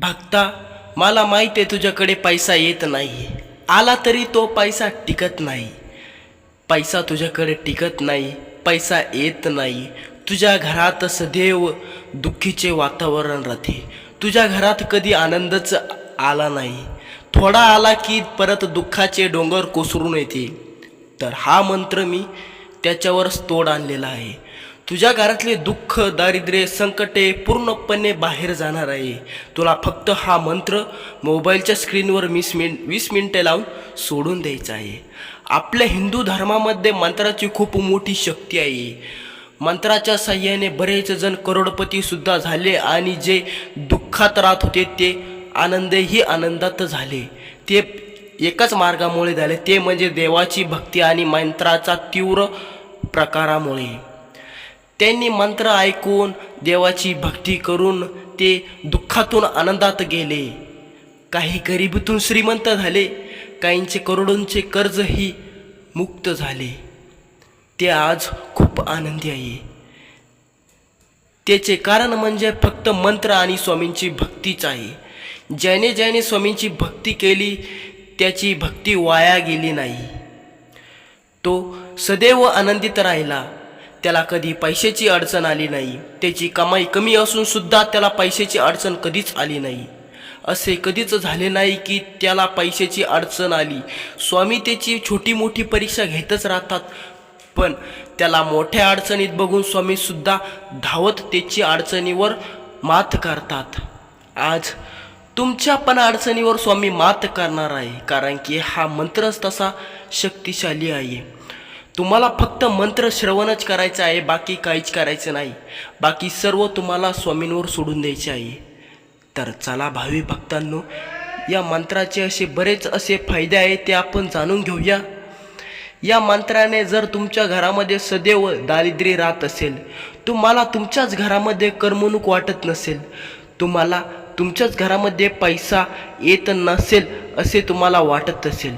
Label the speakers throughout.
Speaker 1: भक्ता मला माहीत आहे तुझ्याकडे पैसा येत नाही आला तरी तो पैसा टिकत नाही. पैसा तुझ्याकडे टिकत नाही पैसा येत नाही. तुझ्या घरात सदैव दुःखीचे वातावरण राहते. तुझ्या घरात कधी आनंदच आला नाही. थोडा आला की परत दुःखाचे डोंगर कोसरून येते तर हा मंत्र मी त्याच्यावरच तोड आणलेला आहे. तुझ्या घरातले दुःख दारिद्र्य संकटे पूर्णपणे बाहेर जाणार आहे. तुला फक्त हा मंत्र मोबाईलच्या स्क्रीनवर वीस मिन वीस मिनटे लावून सोडून द्यायचा आहे. आपल्या हिंदू धर्मामध्ये मंत्राची खूप मोठी शक्ती आहे. मंत्राच्या साह्याने बरेच जण करोडपतीसुद्धा झाले आणि जे दुःखात राहत होते ते आनंदही आनंदात झाले. ते एकाच मार्गामुळे झाले. ते म्हणजे देवाची भक्ती आणि मंत्राचा तीव्र प्रकारामुळे. त्यांनी मंत्र ऐकून देवाची भक्ती करून ते दुःखातून आनंदात गेले. काही गरिबीतून श्रीमंत झाले. काहींचे करोडोंचे कर्जही मुक्त झाले. ते आज खूप आनंदी आहे. त्याचे कारण म्हणजे फक्त मंत्र आणि स्वामींची भक्तीच आहे. ज्याने ज्याने स्वामींची भक्ती केली त्याची भक्ती वाया गेली नाही. तो सदैव आनंदित राहिला. त्याला कधी पैशाची अडचण आली नाही. त्याची कमाई कमी असून सुद्धा त्याला पैशाची अडचण कधीच आली नाही. असे कधीच झाले नाही की त्याला पैशाची अडचण आली. स्वामी त्याची छोटी मोठी परीक्षा घेतच राहतात पण त्याला मोठ्या अडचणीत बघून स्वामीसुद्धा धावत त्याची अडचणीवर मात करतात. आज तुमच्या पण अडचणीवर स्वामी मात करणार आहे कारण की हा मंत्रच तसा शक्तिशाली आहे. तुम्हाला फक्त मंत्र श्रवणच करायचं आहे बाकी काहीच करायचं नाही. बाकी सर्व तुम्हाला स्वामींवर सोडून द्यायचे आहे. तर चला भावी भक्तांनो या मंत्राचे असे बरेच असे फायदे आहेत ते आपण जाणून घेऊया. या मंत्राने जर तुमच्या घरामध्ये सदैव दारिद्र्य राहत असेल तुम्हाला तुमच्याच घरामध्ये करमणूक वाटत नसेल तुम्हाला तुमच्याच घरामध्ये पैसा येत नसेल असे तुम्हाला वाटत असेल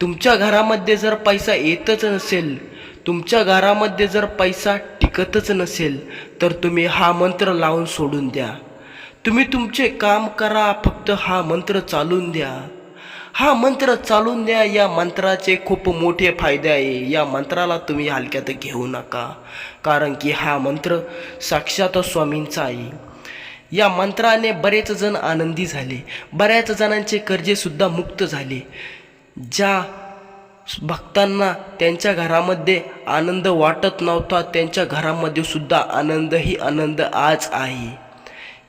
Speaker 1: तुमच्या घरामध्ये जर पैसा येतच नसेल तुमच्या घरामध्ये जर पैसा टिकतच नसेल तर तुम्ही हा मंत्र लावून सोडून द्या. तुम्ही तुमचे काम करा फक्त हा मंत्र चालून द्या. हा मंत्र चालून द्या या मंत्राचे खूप मोठे फायदे आहे. या मंत्राला तुम्ही हलक्यात घेऊ नका कारण की हा मंत्र साक्षात स्वामींचा आहे. या मंत्राने बरेच जण आनंदी झाले. बऱ्याच जणांचे कर्जेसुद्धा मुक्त झाले. ज्या भक्तांना त्यांच्या घरामध्ये आनंद वाटत नव्हता त्यांच्या घरामध्ये सुद्धा आनंदही आनंद आज आहे.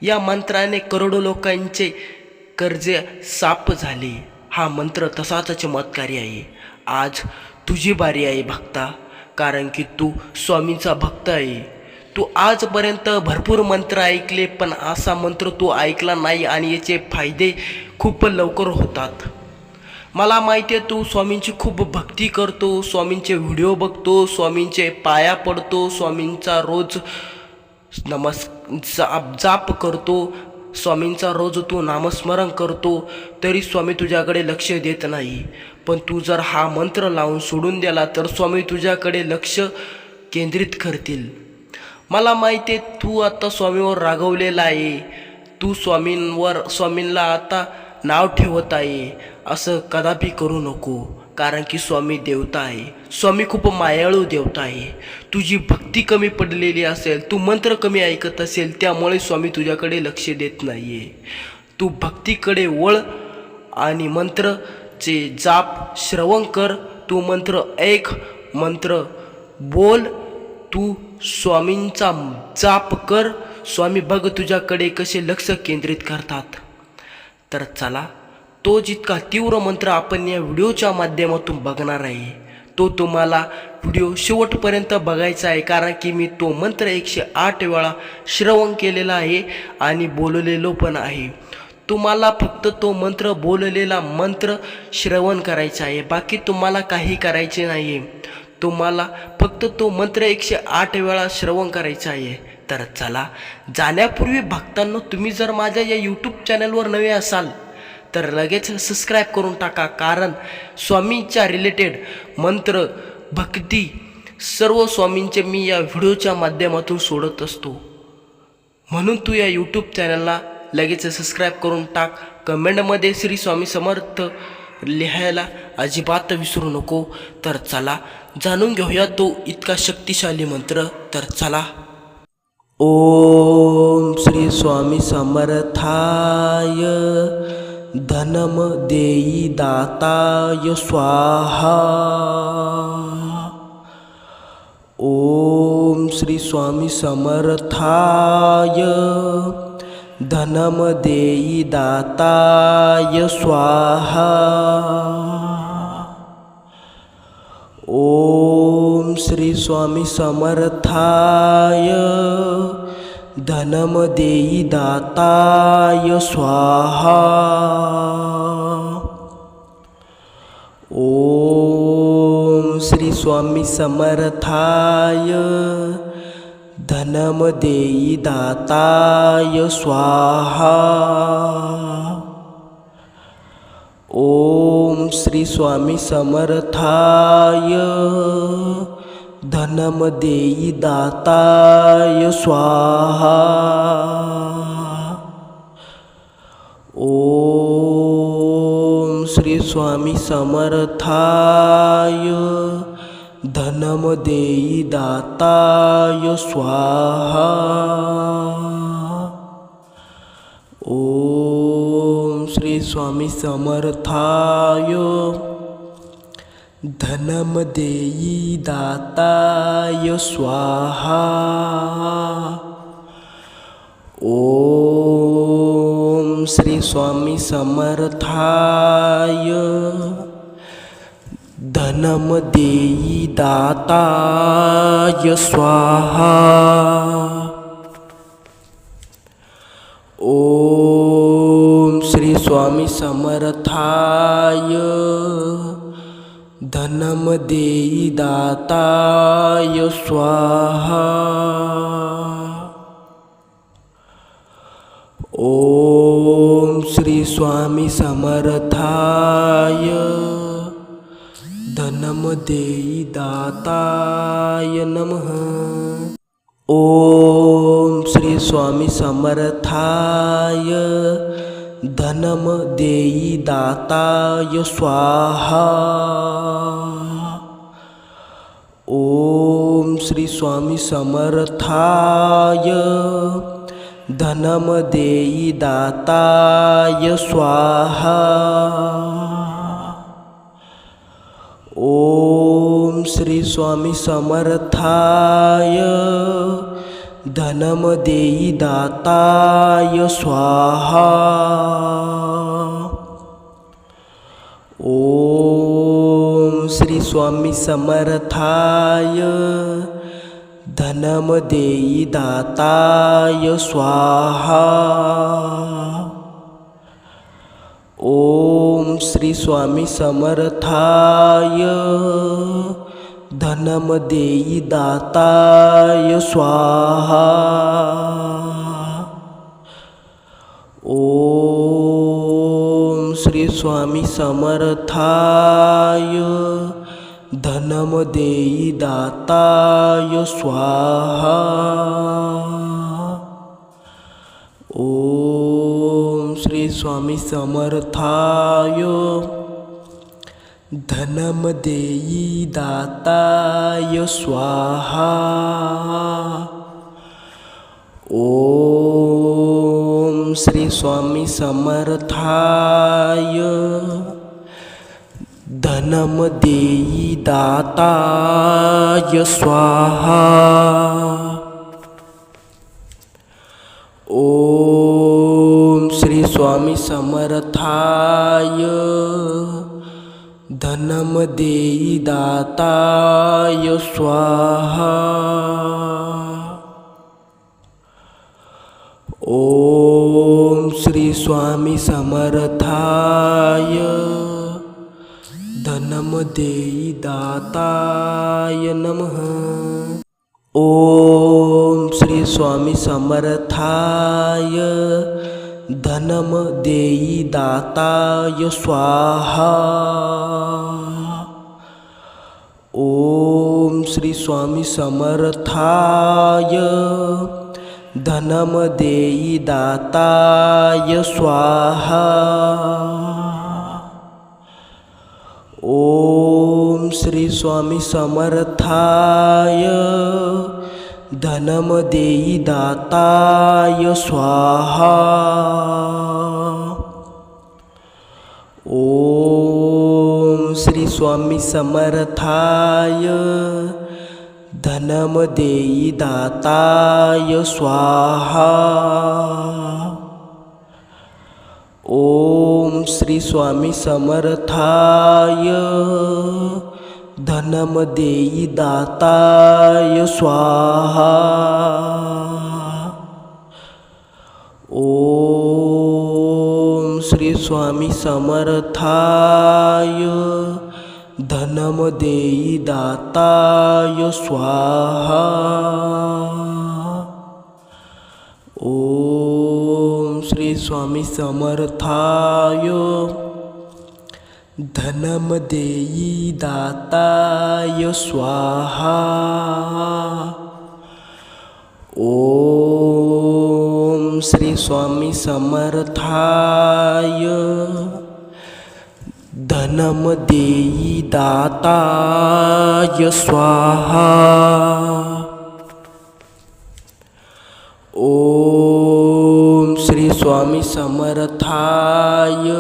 Speaker 1: या मंत्राने करोडो लोकांचे कर्जे साफ झाले. हा मंत्र तसाच चमत्कारी आहे. आज तुझी बारी आहे भक्ता कारण की तू स्वामींचा भक्त आहे. तू आजपर्यंत भरपूर मंत्र ऐकले पण असा मंत्र तू ऐकला नाही आणि याचे फायदे खूप लवकर होतात. मला माहिती आहे तू स्वामींची खूप भक्ती करतो स्वामींचे व्हिडिओ बघतो स्वामींचे पाया पडतो स्वामींचा रोज नमस् जाप जाप करतो स्वामींचा रोज तू नामस्मरण करतो तरी स्वामी तुझ्याकडे लक्ष देत नाही. पण तू जर हा मंत्र लावून सोडून दिला तर स्वामी तुझ्याकडे लक्ष केंद्रित करतील. मला माहिती आहे तू आता स्वामीवर रागवलेला आहे. तू स्वामींवर स्वामींना आता नाव ठेवत आहे. असं कदापि करू नको कारण की स्वामी देवता आहे. स्वामी खूप मायाळू देवता आहे. तुझी भक्ती कमी पडलेली असेल तू मंत्र कमी ऐकत असेल त्यामुळे स्वामी तुझ्याकडे लक्ष देत नाही आहे तू भक्तीकडे वळ आणि मंत्रचे जाप श्रवण कर. तू मंत्र ऐक मंत्र बोल. तू स्वामींचा जाप कर. स्वामी बघ तुझ्याकडे कसे लक्ष केंद्रित करतात. तर चला तो जितका तीव्र मंत्र आपण या व्हिडिओच्या माध्यमातून बघणार आहे तो तुम्हाला व्हिडिओ शेवटपर्यंत बघायचा आहे कारण की मी तो मंत्र एकशे आठ वेळा श्रवण केलेला आहे आणि बोललेलो पण आहे. तुम्हाला फक्त तो मंत्र बोललेला मंत्र श्रवण करायचा आहे बाकी तुम्हाला काही करायचे नाही आहे तुम्हाला फक्त तो मंत्र एकशे आठ वेळा श्रवण करायचा आहे. तर चला जाण्यापूर्वी भक्तांनो तुम्ही जर माझ्या या यूट्यूब चॅनलवर नवे असाल तर लगेच सबस्क्राईब करून टाका. कारण स्वामींच्या रिलेटेड मंत्र भक्ती सर्व स्वामींचे मी या व्हिडिओच्या माध्यमातून सोडत असतो. म्हणून तू या यूट्यूब चॅनलला लगेच सबस्क्राईब करून टाक. कमेंटमध्ये श्री स्वामी समर्थ लिहायला अजिबात विसरू नको. तर चला जाणून घेऊया तो इतका शक्तिशाली मंत्र. तर चला. ओम श्री स्वामी समर्थाय धनम देई दाताय स्वाहा। ओम श्री स्वामी समर्थाय धनम देई दाताय स्वाहा। श्री स्वामी समर्थाय. धनम देई दाताय स्वाहा. ओम श्री स्वामी समर्थाय. धनम देई दाताय स्वाहा. ओम श्री स्वामी समर्थाय. धनम देई दाताय स्वाहा। ओम श्री स्वामी समर्थाय। धनम देई दाताय स्वाहा। ओम श्री स्वामी समर्थाय। धनम देई दाताय स्वाहा। ओम श्री स्वामी समर्थाय। धनम देई दाताय स्वाहा। ओम श्री स्वामी समर्थाय। धनं देयि दाताय स्वाहा। ॐ श्री समर्थाय। धनं देयि दाताय नमः। ॐ श्री समर्थाय। धनं धनम देई दाताय स्वाहा। ओम श्री स्वामी समर्थाय। धनम देई दाताय स्वाहा। ओम श्री स्वामी समर्थाय। धनम देई दाताय स्वाहा। ओम श्री स्वामी समर्थाय। धनम देई दाताय स्वाहा। ओम श्री स्वामी समर्थाय। धनम देई दाताय स्वाहा। ओम श्री स्वामी समर्थाय। धनम देई दाताय स्वाहा। ओम श्री स्वामी समर्थाय। धनम देई दाताय स्वाहा। ओम श्री स्वामी समर्थाय। धनमदेयी देई दाताय स्वाहा। ओम श्री स्वामी समर्थाय। धनम देई दाताय स्वाहा। ओम श्री स्वामी समर्थाय। धनम देई दाताय नमः। ओम श्री स्वामी समर्थाय। धनम देई दाताय स्वाहा। ओम श्री स्वामी समर्थाय। धनम देई दाताय स्वाहा। ओम श्री स्वामी समर्थाय। धनम देई दाताय स्वाहा। ओम श्री स्वामी समर्थाय। धनम देई दाताय स्वाहा। ओम श्री स्वामी समर्थाय। धनम देई दाताय स्वाहा। ओम श्री स्वामी समर्थाय। धनम देई दाताय स्वाहा। ओम श्री स्वामी समर्थाय। धनम देई दाताय स्वाहा। ओम श्री स्वामी समर्थाय। धनम देई दाताय स्वाहा। ओम श्री स्वामी समर्थाय।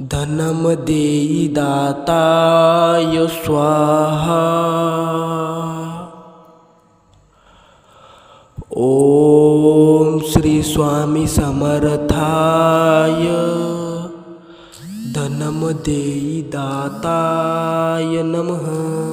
Speaker 1: धनं देयि दाताय स्वाहा। ॐ श्री समर्थाय। धनं देयि दाताय नमः।